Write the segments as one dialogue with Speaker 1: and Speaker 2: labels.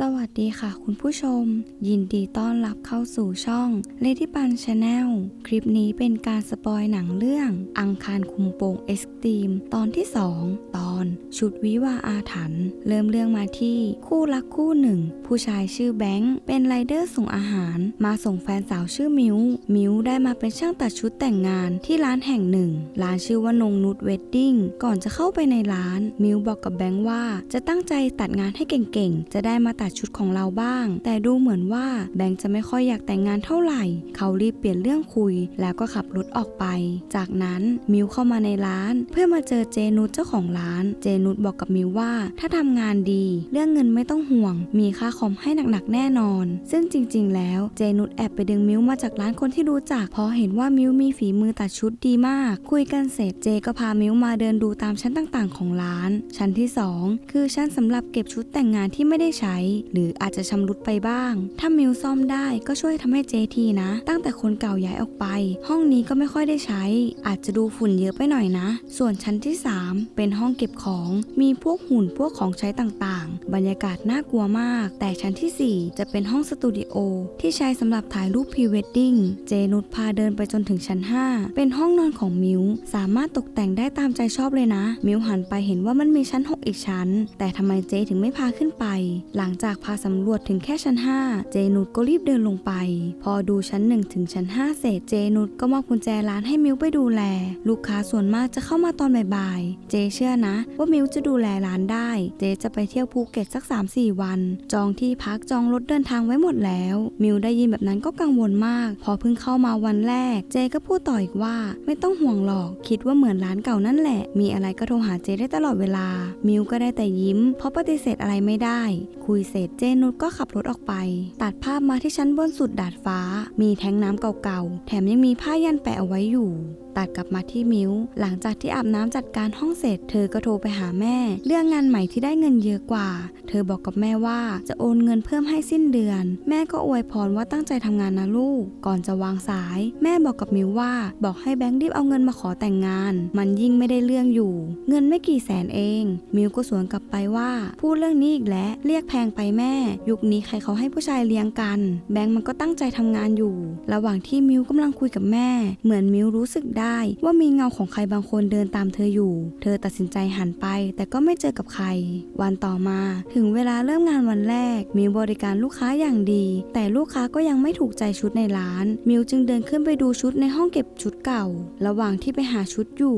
Speaker 1: สวัสดีค่ะคุณผู้ชม ยินดีต้อนรับเข้าสู่ช่อง Lady Pan Channel คลิปนี้เป็นการสปอยหนังเรื่อง อังคารคุมโปงเอ็กซ์ตรีมตอนที่ 2 ตอน ชุดวิวาอาถรรพ์เริ่มเรื่องมาที่คู่รักคู่หนึ่ง ผู้ชายชื่อแบงค์ เป็นไรเดอร์ส่งอาหาร มาส่งแฟนสาวชื่อมิวมิวได้มาเป็นช่างตัดชุดแต่งงานที่ร้านแห่งหนึ่ง ร้านชื่อว่านงนุชเวดดิ้งก่อนจะเข้าไปในร้าน มิวบอกกับแบงค์ว่าจะตั้งใจตัดงานให้เก่งๆ จะได้มาตัดชุดของเราบ้าง แต่ดูเหมือนว่าแบงค์จะไม่ค่อยอยากแต่งงานเท่าไหร่ เขารีบเปลี่ยนเรื่องคุย แล้วก็ขับรถออกไป จากนั้นมิวเข้ามาในร้าน เพื่อมาเจอเจนุชเจ้าของร้าน เจนุชบอกกับมิวว่า ถ้าทำงานดี เรื่องเงินไม่ต้องห่วง มีค่าคอมให้หนักๆแน่นอน ซึ่งจริง ๆ แล้วเจนุชแอบไปดึงมิวมาจากร้านคนที่รู้จักเพราะเห็นว่ามิวมีฝีมือตัดชุดดีมาก คุยกันเสร็จเจก็พามิวมาเดินดูตามชั้นต่างๆ ของร้าน ชั้นที่สองคือชั้นสำหรับเก็บชุดแต่งงานที่ไม่ได้ใช้หรืออาจจะชำรุดไปบ้าง ถ้ามิวซ่อมได้ก็ช่วยทำให้เจทีนะ ตั้งแต่คนเก่าย้ายออกไป ห้องนี้ก็ไม่ค่อยได้ใช้ อาจจะดูฝุ่นเยอะไปหน่อยนะ ส่วนชั้นที่ 3 เป็นห้องเก็บของ มีพวกหุ่นพวกของใช้ต่างๆ บรรยากาศน่ากลัวมาก แต่ชั้นทีสี่4 จะเป็นห้องสตูดิโอที่ใช้สำหรับถ่ายรูปพรีเวดดิ้ง เจนุชพาเดินไปจนถึงชั้น 5 เป็นห้องนอนของมิว สามารถตกแต่งได้ตามใจชอบเลยนะ มิวหันไปเห็นว่ามันมีชั้น 6 อีกชั้น แต่ทำไมเจถึงไม่พาขึ้นไป หลังจากากพาสำรวจถึงแค่ชั้น 5 เจนุชก็รีบเดินลงไป พอดูชั้น 1 ถึงชั้น 5 เสร็จ เจนุชก็มอบกุญแจร้านให้มิวไปดูแล ลูกค้าส่วนมากจะเข้ามาตอนบ่ายๆ เจเชื่อนะ ว่ามิวจะดูแลร้านได้ เจจะไปเที่ยวภูเก็ตสัก 3-4 วัน จองที่พักจองรถเดินทางไว้หมดแล้ว มิวได้ยินแบบนั้นก็กังวลมาก พอเพิ่งเข้ามาวันแรก เจก็พูดต่ออีกว่า ไม่ต้องห่วงหรอก คิดว่าเหมือนร้านเก่านั่นแหละ มีอะไรก็โทรหาเจได้ตลอดเวลา มิวก็ได้แต่ยิ้ม เพราะปฏิเสธอะไรไม่ได้ คุยเสร็จเจนุชก็ขับรถออกไป ตัดภาพมาที่ชั้นบนสุดดาดฟ้า มีแท้งน้ำเก่าๆ แถมยังมีผ้ายันแปะเอาไว้อยู่ ตัดกลับมาที่มิวหลังจากที่อาบน้ำจัดการห้องเสร็จ เธอก็โทรไปหาแม่ เรื่องงานใหม่ที่ได้เงินเยอะกว่า เธอบอกกับแม่ว่าจะโอนเงินเพิ่มให้สิ้นเดือน แม่ก็อวยพรว่าตั้งใจทำงานนะลูก ก่อนจะวางสาย แม่บอกกับมิวว่าบอกให้แบงค์รีบเอาเงินมาขอแต่งงาน มันยิ่งไม่ได้เรื่องอยู่ เงินไม่กี่แสนเอง มิวก็สวนกลับไปว่าพูดเรื่องนี้อีกแล้วเรียกแพงไปแม่ ยุคนี้ใครเขาให้ผู้ชายเลี้ยงกัน แบงค์มันก็ตั้งใจทำงานอยู่ ระหว่างที่มิวกำลังคุยกับแม่ เหมือนมิวรู้สึกได้ว่ามีเงาของใครบางคนเดินตามเธออยู่ เธอตัดสินใจหันไป แต่ก็ไม่เจอกับใคร วันต่อมาถึงเวลาเริ่มงานวันแรก มิวบริการลูกค้าอย่างดี แต่ลูกค้าก็ยังไม่ถูกใจชุดในร้าน มิวจึงเดินขึ้นไปดูชุดในห้องเก็บชุดเก่า ระหว่างที่ไปหาชุดอยู่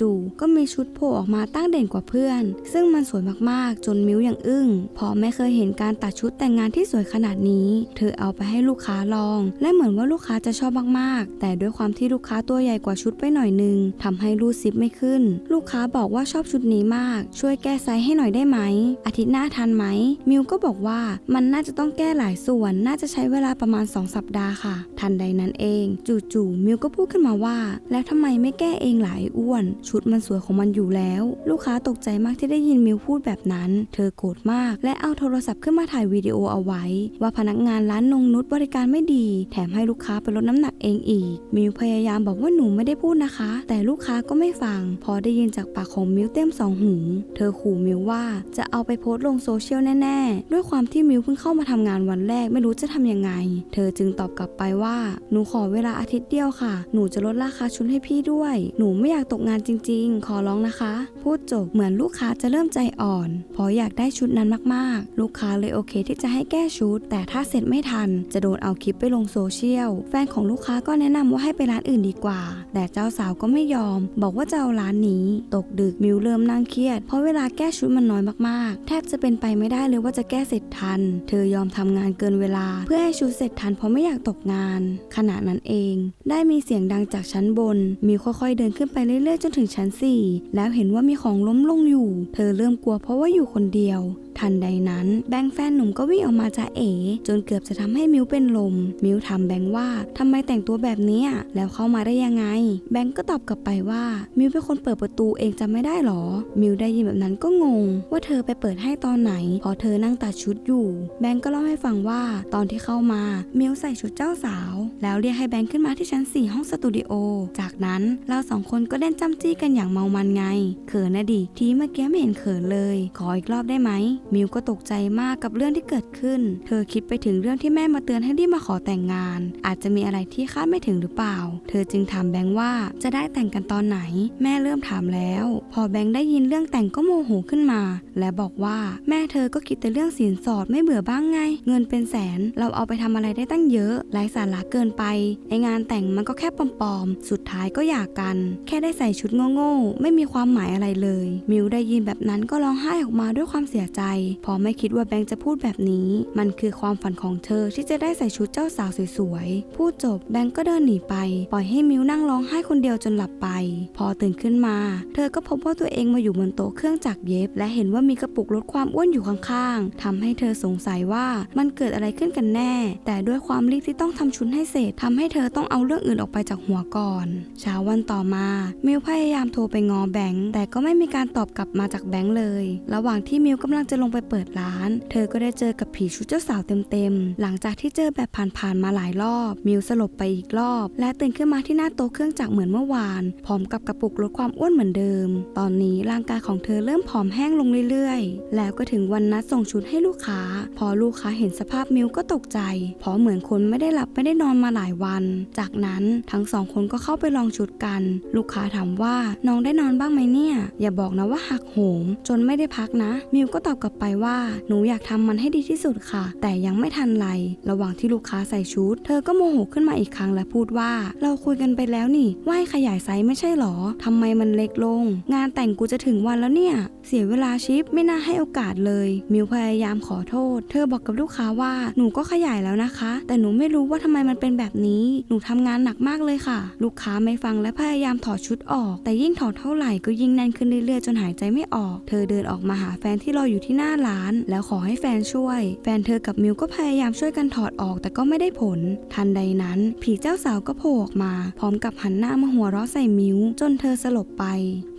Speaker 1: จู่ๆก็มีชุดโผล่ออกมาตั้งเด่นกว่าเพื่อน ซึ่งมันสวยมากๆ จนมิวอย่างอึ้งเพราะไม่เคยเห็นการตัดชุดแต่งงานที่สวยขนาดนี้ เธอเอาไปให้ลูกค้าลอง และเหมือนว่าลูกค้าจะชอบมากๆ แต่ด้วยความที่ลูกค้าตัวใหญ่กว่าชุดไปหน่อยนึงทำให้รูดซิปไม่ขึ้น ลูกค้าบอกว่าชอบชุดนี้มาก ช่วยแก้ไซส์ให้หน่อยได้ไหม อาทิตย์หน้าทันไหม มิวก็บอกว่ามันน่าจะต้องแก้หลายส่วน น่าจะใช้เวลาประมาณ 2 สัปดาห์ค่ะ ทันใดนั้นเอง จู่ๆมิวก็พูดขึ้นมาว่า แล้วทำไมไม่แก้เองหลายอ้วน ชุดมันสวยของมันอยู่แล้ว ลูกค้าตกใจมากที่ได้ยินมิวพูดแบบนั้น เธอโกรธมาก และเอาโทรศัพท์ขึ้นมาถ่ายวิดีโอเอาไว้ ว่าพนักงานร้านนงนุชบริการไม่ดี แถมให้ลูกค้าไปลดน้ำหนักเองอีก มิวพยายามบอกว่าหนูไม่ได้พูดนะคะ แต่ลูกค้าก็ไม่ฟัง พอได้ยินจากปากของมิวเต็มสองหู เธอขู่มิวว่าจะเอาไปโพสต์ลงโซเชียลแน่ๆ ด้วยความที่มิวเพิ่งเข้ามาทำงานวันแรกไม่รู้จะทำยังไง เธอจึงตอบกลับไปว่า หนูขอเวลาอาทิตย์เดียวค่ะ หนูจะลดราคาชุดให้พี่ด้วย หนูไม่อยากตกงานจริง ๆ ขอร้องนะคะ พูดจบเหมือนลูกค้าจะเริ่มใจอ่อนเพราะอยากได้ชุดนั้นมากๆ ลูกกค้าเลยโอเคที่จะให้แก้ชุด แต่ถ้าเสร็จไม่ทัน จะโดนเอาคลิปไปลงโซเชียล แฟนของลูกค้าก็แนะนำว่าให้ไปร้านอื่นดีกว่า แต่เจ้าสาวก็ไม่ยอม บอกว่าจะเอาร้านนี้ ตกดึกมิวเริ่มนั่งเครียด เพราะเวลาแก้ชุดมันน้อยมากๆ แทบจะเป็นไปไม่ได้เลยว่าจะแก้เสร็จทัน เธอยอมทำงานเกินเวลา เพื่อให้ชุดเสร็จทันเพราะไม่อยากตกงาน ขณะนั้นเอง ได้มีเสียงดังจากชั้นบน มิวค่อยๆเดินขึ้นไปเรื่อยๆจนถึงชั้น 4 แล้วเห็นว่ามีของล้มลงอยู่ เธอเริ่มกลัวเพราะว่าอยู่คนเดียว ทันใดนั้น แบงค์แฟนหนุ่มก็วิ่งออกมาจะเอ๋จนเกือบจะทำให้มิวเป็นลม มิวถามแบงค์ว่าทำไมแต่งตัวแบบนี้แล้วเข้ามาได้ยังไง แบงค์ก็ตอบกลับไปว่า มิวเป็นคนเปิดประตูเองจำไม่ได้หรอ มิวได้ยินแบบนั้นก็งง ว่าเธอไปเปิดให้ตอนไหนพอเธอนั่งตัดชุดอยู่ แบงค์ก็เล่าให้ฟังว่าตอนที่เข้ามา มิวใส่ชุดเจ้าสาว แล้วเรียกให้แบงค์ขึ้นมาที่ชั้น 4 ห้องสตูดิโอ จากนั้นเราสองคนก็เล่นจ้ำจี้กันอย่างเมามันไง เขินนะดิ ทีเมื่อกี้ไม่เห็นเขินเลย ขออีกรอบได้ไหมมิวก็ตกใจมากกับเรื่องที่เกิดขึ้น เธอคิดไปถึงเรื่องที่แม่มาเตือนให้รีบมาขอแต่งงาน อาจจะมีอะไรที่คาดไม่ถึงหรือเปล่า เธอจึงถามแบงค์ว่าจะได้แต่งกันตอนไหน แม่เริ่มถามแล้ว พอแบงค์ได้ยินเรื่องแต่งก็โมโหขึ้นมา และบอกว่าแม่เธอก็คิดแต่เรื่องสินสอดไม่เบื่อบ้างไง เงินเป็นแสนเราเอาไปทำอะไรได้ตั้งเยอะไร้สาระเกินไปไองานแต่งมันก็แค่ปลอมๆ สุดท้ายก็หย่ากัน แค่ได้ใส่ชุดโง่ๆไม่มีความหมายอะไรเลย มิวได้ยินแบบนั้นก็ร้องไห้ออกมาด้วยความเสียใจเพอไม่คิดว่าแบงค์จะพูดแบบนี้ มันคือความฝันของเธอที่จะได้ใส่ชุดเจ้าสาวสวยๆ พูดจบแบงค์ก็เดินหนีไป ปล่อยให้มิวนั่งร้องไห้คนเดียวจนหลับไป พอตื่นขึ้นมา เธอก็พบว่าตัวเองมาอยู่บนโต๊ะเครื่องจักรเย็บ และเห็นว่ามีกระปุกลดความอ้วนอยู่ข้างๆทำให้เธอสงสัยว่ามันเกิดอะไรขึ้นกันแน่ แต่ด้วยความรีบที่ต้องทำชุดให้เสร็จทำให้เธอต้องเอาเรื่องอื่นออกไปจากหัวก่อน เช้าวันต่อมา มิวพยายามโทรไปงอแบงค์แต่ก็ไม่มีการตอบกลับมาจากแบงค์เลย ระหว่างที่มิวกำลังจะลงไปเปิดร้าน เธอก็ได้เจอกับผีชุดเจ้าสาวเต็มๆ หลังจากที่เจอแบบผ่านๆมาหลายรอบ มิวสลบไปอีกรอบ และตื่นขึ้นมาที่หน้าโต๊ะเครื่องจักรเหมือนเมื่อวาน พร้อมกับกระปุกลดความอ้วนเหมือนเดิม ตอนนี้ร่างกายของเธอเริ่มผอมแห้งลงเรื่อยๆ แล้วก็ถึงวันนัดส่งชุดให้ลูกค้า พอลูกค้าเห็นสภาพมิวก็ตกใจ เพราะเหมือนคนไม่ได้หลับไม่ได้นอนมาหลายวัน จากนั้นทั้งสองคนก็เข้าไปลองชุดกัน ลูกค้าถามว่าน้องได้นอนบ้างไหมเนี่ย อย่าบอกนะว่าหักโหม จนไม่ได้พักนะ มิวก็ตอบกลับไปว่าหนูอยากทำมันให้ดีที่สุดค่ะ แต่ยังไม่ทันไร ระหว่างที่ลูกค้าใส่ชุด เธอก็โมโหขึ้นมาอีกครั้งและพูดว่า เราคุยกันไปแล้วนี่ว่าให้ขยายไซส์ไม่ใช่หรอทำไมมันเล็กลง งานแต่งกูจะถึงวันแล้วเนี่ย เสียเวลาชิปไม่น่าให้โอกาสเลย มิวพยายามขอโทษ เธอบอกกับลูกค้าว่าหนูก็ขยายแล้วนะคะ แต่หนูไม่รู้ว่าทำไมมันเป็นแบบนี้ หนูทำงานหนักมากเลยค่ะ ลูกค้าไม่ฟังและพยายามถอดชุดออก แต่ยิ่งถอดเท่าไหร่ก็ยิ่งแน่นขึ้นเรื่อยๆจนหายใจไม่ออก เธอเดินออกมาหาแฟนที่รออยู่ที่หน้าร้าน แล้วขอให้แฟนช่วย แฟนเธอกับมิวก็พยายามช่วยกันถอดออกแต่ก็ไม่ได้ผล ทันใดนั้น ผีเจ้าสาวก็โผล่ออกมา พร้อมกับหันหน้ามาหัวเราะใส่มิวจนเธอสลบไป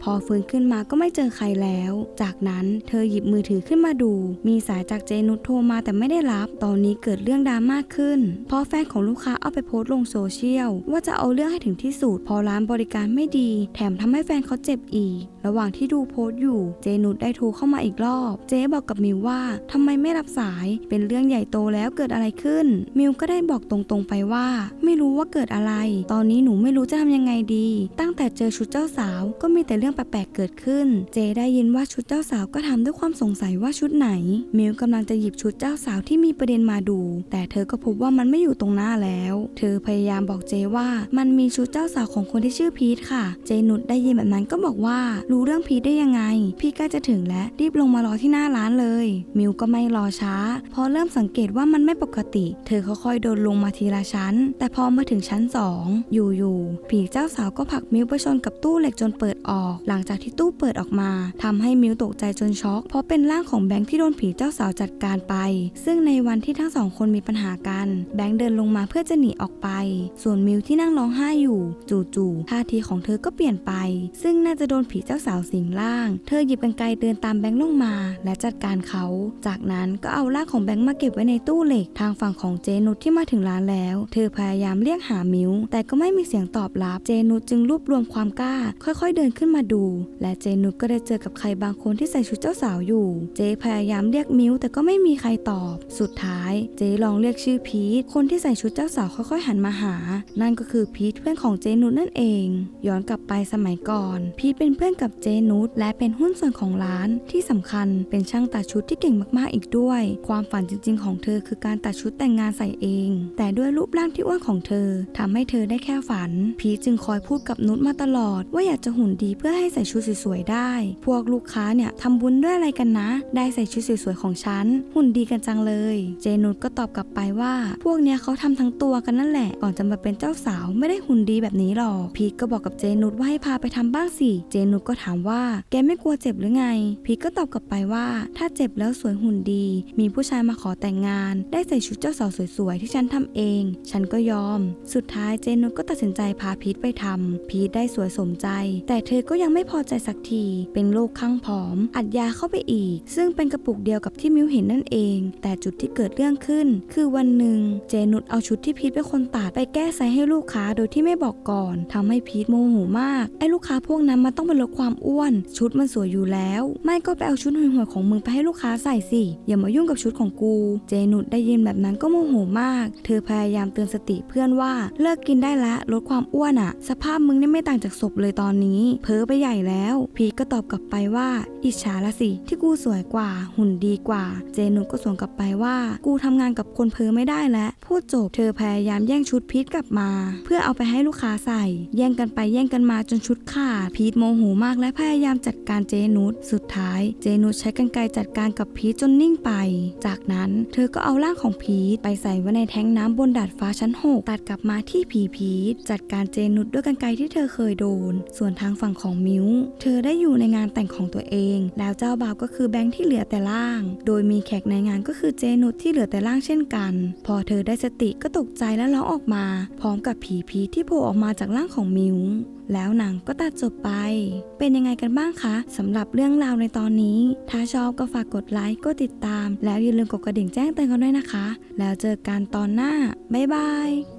Speaker 1: พอฟื้นขึ้นมาก็ไม่เจอใครแล้ว จากนั้นเธอหยิบมือถือขึ้นมาดู มีสายจากเจนุชโทรมาแต่ไม่ได้รับ ตอนนี้เกิดเรื่องดราม่าขึ้น เพราะแฟนของลูกค้าเอาไปโพสต์ลงโซเชียลว่าจะเอาเรื่องให้ถึงที่สุดพอร้านบริการไม่ดี แถมทำให้แฟนเขาเจ็บอีก ระหว่างที่ดูโพสต์อยู่ เจนุชได้โทรเข้ามาอีกรอบ เจ๊บอกกับมิวว่าทำไมไม่รับสายเป็นเรื่องใหญ่โตแล้วเกิดอะไรขึ้น มิวก็ได้บอกตรงๆไปว่า ไม่รู้ว่าเกิดอะไร ตอนนี้หนูไม่รู้จะทำยังไงดี ตั้งแต่เจอชุดเจ้าสาวก็มีแต่เรื่องแปลกๆเกิดขึ้น เจได้ยินว่าชุดเจ้าสาวก็ทำด้วยความสงสัยว่าชุดไหน มิวกำลังจะหยิบชุดเจ้าสาวที่มีประเด็นมาดู แต่เธอก็พบว่ามันไม่อยู่ตรงหน้าแล้ว เธอพยายามบอกเจว่ามันมีชุดเจ้าสาวของคนที่ชื่อพีทค่ะ เจนุชได้ยินแบบนั้นก็บอกว่า รู้เรื่องพีทได้ยังไง พี่ใกล้จะถึงแล้วรีบลงมารอที่หน้าร้านเลย มิวก็ไม่รอช้า พอเริ่มสังเกตว่ามันไม่ปกติ เธอค่อยๆเดินลงมาทีละชั้น แต่พอมาถึงชั้นสองอยู่ๆผีเจ้าสาวก็ผลักมิวไปชนกับตู้เหล็กจนเปิดออก หลังจากที่ตู้เปิดออกมาทำให้มิวตกใจจนช็อก เพราะเป็นร่างของแบงค์ที่โดนผีเจ้าสาวจัดการไป ซึ่งในวันที่ทั้งสองคนมีปัญหากัน แบงค์เดินลงมาเพื่อจะหนีออกไป ส่วนมิวที่นั่งร้องไห้อยู่ จู่ๆท่าทีของเธอก็เปลี่ยนไป ซึ่งน่าจะโดนผีเจ้าสาวสิงร่าง เธอหยิบกรรไกรเดินตามแบงค์ลงมา และจัดการเขา จากนั้นก็เอาร่างของแบงค์มาเก็บไว้ในตู้เหล็กทางฝั่งของเจนุชที่มาถึงร้านแล้ว เธอพยายามเรียกหามิวแต่ก็ไม่มีเสียงตอบรับ เจนุชจึงรวบรวมความกล้า ค่อยๆ เดินขึ้นมาดู และเจนุชก็ได้เจอกับใครบางคนที่ใส่ชุดเจ้าสาวอยู่ เจพยายามเรียกมิวแต่ก็ไม่มีใครตอบ สุดท้าย เจลองเรียกชื่อพีทคนที่ใส่ชุดเจ้าสาวค่อยๆ หันมาหา นั่นก็คือพีทเพื่อนของเจนุชนั่นเอง ย้อนกลับไปสมัยก่อน พีทเป็นเพื่อนกับเจนุชและเป็นหุ้นส่วนของร้านที่สำคัญเป็นช่างตัดชุดที่เก่งมากๆอีกด้วย ความฝันจริง ๆ ของเธอคือการตัดชุดแต่งงานใส่เอง แต่ด้วยรูปร่างที่อ้วนของเธอทำให้เธอได้แค่ฝัน พีทจึงคอยพูดกับนุชมาตลอด ว่าอยากจะหุ่นดีเพื่อให้ใส่ชุดสวยๆได้ พวกลูกค้าเนี่ยทำบุญด้วยอะไรกันนะ ได้ใส่ชุดสวยๆของฉัน หุ่นดีกันจังเลย เจนุชก็ตอบกลับไปว่า พวกเนี้ยเขาทำทั้งตัวกันนั่นแหละ ก่อนจะมาเป็นเจ้าสาวไม่ได้หุ่นดีแบบนี้หรอก พีทก็บอกกับเจนุชว่าให้พาไปทำบ้างสิ เจนุชก็ถามว่า แกไม่กลัวเจ็บหรือไง พีทก็ตอบกลับไปว่าถ้าเจ็บแล้วสวยหุ่นดี มีผู้ชายมาขอแต่งงาน ได้ใส่ชุดเจ้าสาวสวยๆ ที่ฉันทำเอง ฉันก็ยอม สุดท้ายเจนุชก็ตัดสินใจพาพีทไปทำพีทได้สวยสมใจ แต่เธอก็ยังไม่พอใจสักที เป็นโรคข้างผอม อัดยาเข้าไปอีก ซึ่งเป็นกระปุกเดียวกับที่มิวเห็นนั่นเอง แต่จุดที่เกิดเรื่องขึ้น คือวันหนึ่ง เจนุชเอาชุดที่พีทเป็นคนตัดไปแก้ไซส์ให้ลูกค้าโดยที่ไม่บอกก่อนทำให้พีทโมโหมาก ไอ้ลูกค้าพวกนั้นมันต้องไปลดความอ้วน ชุดมันสวยอยู่แล้ว ไม่ก็ไปเอาชุดห่วยๆของมึงไปให้ลูกค้าใส่สิ อย่ามายุ่งกับชุดของกู เจนุชได้ยินแบบนั้นก็โมโหมาก เธอพยายามเตือนสติเพื่อนว่าเลิกกินได้ละลดความอ้วนอะสภาพมึงนี่ไม่ต่างจากศพเลยตอนนี้ เพ้อไปใหญ่แล้ว พีก็ตอบกลับไปว่า อิจฉาละสิ ที่กูสวยกว่า หุ่นดีกว่า เจนุชก็สวนกลับไปว่า กูทำงานกับคนเพ้อไม่ได้แล้วพูดจบเธอพยายามแย่งชุดพีทกลับมา เพื่อเอาไปให้ลูกค้าใส่ แย่งกันไปแย่งกันมาจนชุดขาด พีทโมโหมากและพยายามจัดการเจนุชสุดท้าย เจนุชใช้กรรไกรจัดการกับพีทจนนิ่งไป จากนั้นเธอก็เอาร่างของพีทไปใส่ไว้ในแท้งน้ำบนดาดฟ้าชั้นหกตัดกลับมาที่ผีพีทจัดการเจนุชด้วยกรรไกรที่เธอเคยโดน ส่วนทางฝั่งของมิวเธอได้อยู่ในงานแต่งของตัวเอง แล้วเจ้าบ่าวก็คือแบงค์ที่เหลือแต่ล่าง โดยมีแขกในงานก็คือเจนุชที่เหลือแต่ล่างเช่นกัน พอเธอได้สติก็ตกใจและร้องออกมา พร้อมกับผีพีทที่โผล่ออกมาจากร่างของมิวแล้วหนังก็ตัดจบไป เป็นยังไงกันบ้างคะสำหรับเรื่องราวในตอนนี้ ถ้าชอบก็ฝากกดไลค์ กดติดตาม แล้วอย่าลืมกดกระดิ่งแจ้งเตือนกันด้วยนะคะ แล้วเจอกันตอนหน้า บ๊ายบาย